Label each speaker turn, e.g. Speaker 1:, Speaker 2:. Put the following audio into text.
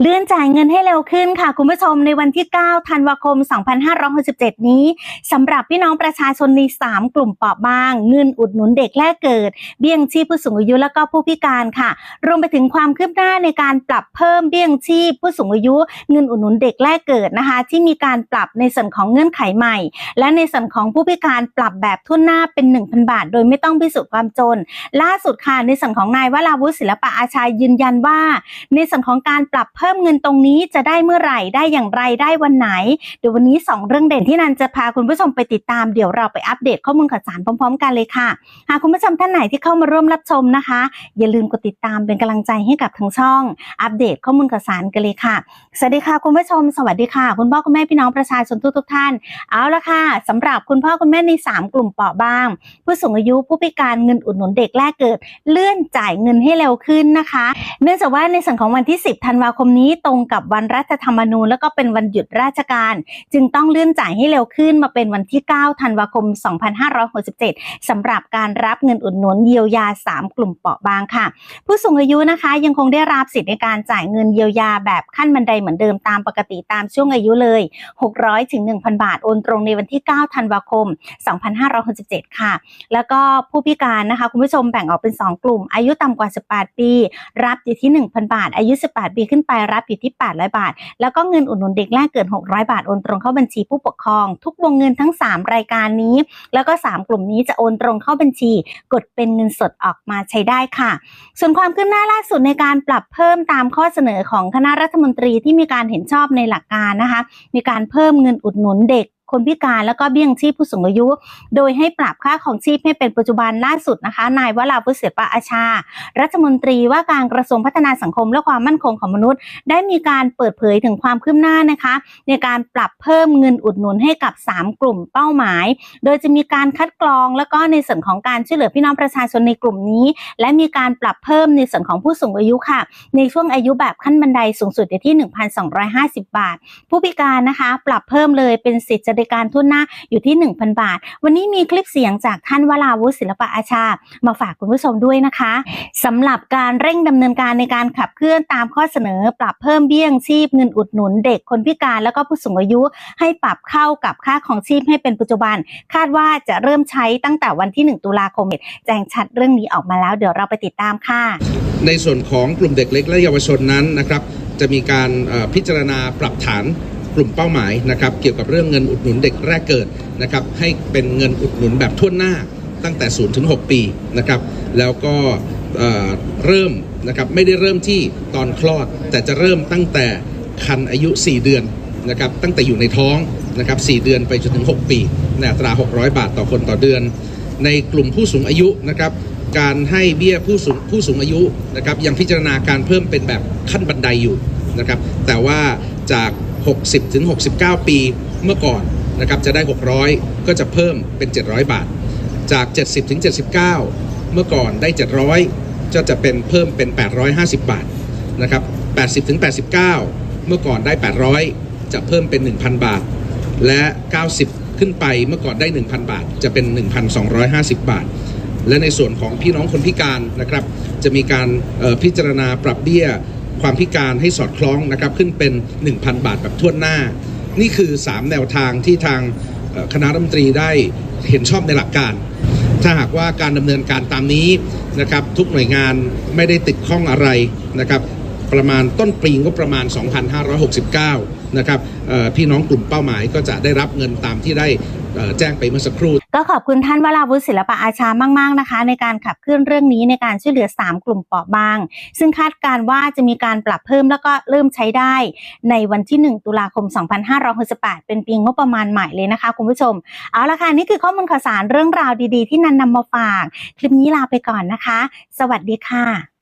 Speaker 1: เลื่อนจ่ายเงินให้เร็วขึ้นค่ะ คุณผู้ชมในวันที่ 9 ธันวาคม 2567 นี้สำหรับพี่น้องประชาชนใน 3 กลุ่มเปราะบาง เงินอุดหนุนเด็กแรกเกิด เบี้ยงชีพผู้สูงอายุแล้วก็ผู้พิการค่ะ รวมไปถึงความคืบหน้าในการปรับเพิ่มเบี้ยงชีพผู้สูงอายุ เงินอุดหนุนเด็กแรกเกิดนะคะ ที่มีการปรับในส่วนของเงื่อนไขใหม่ และในส่วนของผู้พิการปรับแบบทุนหน้าเป็น 1,000 บาท โดยไม่ต้องพิสูจน์ความจน ล่าสุดค่ะในส่วนของนายวราวุฒิศิลปะอาชายืนยันว่า ในส่วนของการปรับเพิ่มเงินตรงนี้จะได้เมื่อไหร่ได้อย่างไรได้วันไหน เดี๋ยววันนี้ 2 เรื่องเด่นที่นันจะพาคุณผู้ชมไปติดตามเดี๋ยวเราไปอัปเดตข้อมูลข่าวสารพร้อม ๆ กันเลยค่ะหากคุณผู้ชมท่านไหนที่เข้ามาร่วมรับชมนะคะ อย่าลืมกดติดตามเป็นกำลังใจให้กับทางช่อง อัปเดตข้อมูลข่าวสารกันเลยค่ะสวัสดีค่ะคุณผู้ชม สวัสดีค่ะ คุณพ่อคุณแม่พี่น้องประชาชนทุกๆท่าน เอาละค่ะสำหรับคุณพ่อคุณแม่ใน 3 กลุ่มเปราะบาง ผู้สูงอายุผู้พิการเงินอุดหนุนเด็กแรกเกิด เลื่อนจ่ายเงินให้เร็วขึ้นนะคะ เนื่องจากว่าในส่วนของวันที่ 10 ธันวาคมนี้ตรงกับวันรัฐธรรมนูญ แล้วก็เป็นวันหยุดราชการ จึงต้องเลื่อนจ่ายให้เร็วขึ้นมาเป็นวันที่ 9 ธันวาคม 2567สำหรับการรับเงินอุดหนุนเยียวยา 3 กลุ่มเปราะบางค่ะ ผู้สูงอายุนะคะยังคงได้รับสิทธิในการจ่ายเงินเยียวยาแบบขั้นบันไดเหมือนเดิมตามปกติตามช่วงอายุเลย 600ถึง1,000 บาท โอนตรงในวันที่ 9 ธันวาคม 2567 ค่ะ แล้วก็ผู้พิการนะคะคุณผู้ชมแบ่งออกเป็น 2 กลุ่ม อายุต่ำกว่า 18 ปี รับอยู่ที่ 1,000 บาท อายุ 18 ปีขึ้นไปรับอยู่ที่ 800 บาท แล้วก็เงินอุดหนุนเด็กแรกเกิด 600 บาท โอนตรงเข้าบัญชีผู้ปกครอง ทุกวงเงินทั้ง 3 รายการนี้ แล้วก็ 3 กลุ่มนี้จะโอนตรงเข้าบัญชี กดเป็นเงินสดออกมาใช้ได้ค่ะ ส่วนความคืบหน้าล่าสุดในการปรับเพิ่มตามข้อเสนอของคณะรัฐมนตรีที่มีการเห็นชอบในหลักการนะคะ มีการเพิ่มเงินอุดหนุนเด็ก คนพิการแล้วก็เบี้ยงชีพผู้สูงอายุ โดยให้ปรับค่าของชีพให้เป็นปัจจุบันล่าสุดนะคะ นายวราวุฒิศิลปะอาชา รัฐมนตรีว่าการกระทรวงพัฒนาสังคมและความมั่นคงของมนุษย์ ได้มีการเปิดเผยถึงความคืบหน้านะคะ ในการปรับเพิ่มเงินอุดหนุนให้กับ 3 กลุ่มเป้าหมาย โดยจะมีการคัดกรองแล้วก็ในส่วนของการช่วยเหลือพี่น้องประชาชนในกลุ่มนี้ และมีการปรับเพิ่มในส่วนของผู้สูงอายุค่ะ ในช่วงอายุแบบขั้นบันไดสูงสุดอยู่ที่ 1,250 บาท ผู้พิการนะคะ ปรับเพิ่มเลยเป็นสิทธิในการทุนหน้าอยู่ที่ 1,000 บาท วันนี้มีคลิปเสียงจากท่านวราวุฒิศิลปะอาชา มาฝากคุณผู้ชมด้วยนะคะสำหรับการเร่งดำเนินการในการขับเคลื่อนตามข้อเสนอ ปรับเพิ่มเบี้ยงชีพเงินอุดหนุนเด็กคนพิการแล้วก็ผู้สูงอายุ ให้ปรับเข้ากับค่าของชีพให้เป็นปัจจุบัน คาดว่าจะเริ่มใช้ตั้งแต่วันที่ 1 ตุลาคมแจ้งชัดเรื่องนี้ออกมาแล้วเดี๋ยวเราไปติดตามค่ะ
Speaker 2: ในส่วนของกลุ่มเด็กเล็กและเยาวชนนั้นนะครับจะมีการพิจารณาปรับฐาน กลุ่มเป้าหมายนะครับเกี่ยวกับเรื่องเงินอุดหนุนเด็กแรกเกิดนะครับให้เป็นเงินอุดหนุนแบบทั่วหน้าตั้งแต่0ถึง6ปีนะครับแล้วก็เเริ่มนะครับไม่ได้เริ่มที่ตอนคลอด แต่จะเริ่มตั้งแต่คันอายุ 4 เดือนนะครับตั้งแต่อยู่ในท้องนะครับ4เดือนไปจนถึง 6 ปีในอัตรา 600 บาทต่อคนต่อเดือน ในกลุ่มผู้สูงอายุนะครับการให้เบี้ยผู้สูงผู้สูงอายุนะครับยังพิจารณาการเพิ่มเป็นแบบขั้นบันไดอยู่นะครับแต่ว่าจาก 60ถึง69 ปีเมื่อก่อนนะครับจะได้ 600 ก็จะเพิ่มเป็น 700 บาท จาก 70ถึง79 เมื่อก่อนได้ 700 ก็จะเป็นเพิ่มเป็น 850 บาทนะครับ80ถึง89 เมื่อก่อนได้ 800 จะเพิ่มเป็น 1,000 บาท และ 90 ขึ้นไปเมื่อก่อนได้ 1,000 บาท จะเป็น 1,250 บาท และในส่วนของพี่น้องคนพิการนะครับ จะมีการพิจารณาปรับเบี้ย ความพิการให้สอดคล้องนะครับขึ้นเป็น 1,000 บาทแบบทั่วหน้า นี่คือ 3 แนวทางที่ทางคณะรัฐมนตรีได้เห็นชอบในหลักการ ถ้าหากว่าการดำเนินการตามนี้นะครับทุกหน่วยงานไม่ได้ติดข้องอะไรนะครับประมาณต้นปีงบประมาณ 2569 นะครับเอ่อพี่น้องกลุ่มเป้าหมายก็จะได้รับเงินตามที่ได้แจ้งไปเมื่อสักครู่
Speaker 1: ก็ขอบคุณท่านวราวุฒิศิลปะอาชามาก ๆนะคะ ในการขับเคลื่อนเรื่องนี้ในการช่วยเหลือ 3 กลุ่มเปราะบาง ซึ่งคาดการณ์ว่าจะมีการปรับเพิ่มแล้วก็เริ่มใช้ได้ในวันที่ 1 ตุลาคม 2568 เป็นปีงบประมาณใหม่เลยนะคะคุณผู้ชม เอาละค่ะ นี่คือข้อมูลข่าวสารเรื่องราวดีๆ ที่นันนำมาฝาก คลิปนี้ลาไปก่อนนะคะ สวัสดีค่ะ